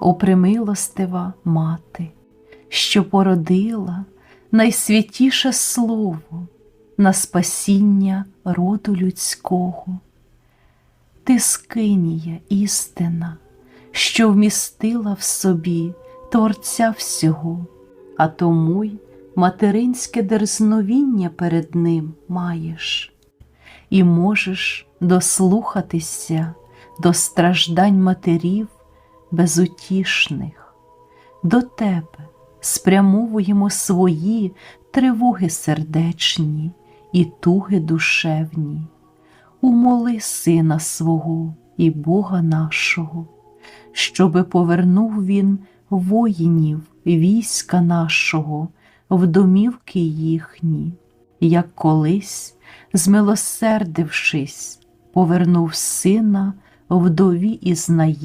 О примилостива мати, що породила найсвятіше слово на спасіння роду людського. Ти скинія істина, що вмістила в собі Творця всього, а тому й материнське дерзновіння перед ним маєш, і можеш дослухатися до страждань матерів безутішних. До тебе спрямовуємо свої тривоги сердечні і туги душевні. Умоли Сина свого і Бога нашого, щоби повернув Він воїнів війська нашого в домівки їхні, як колись, змилосердившись, повернув сина вдові із наї.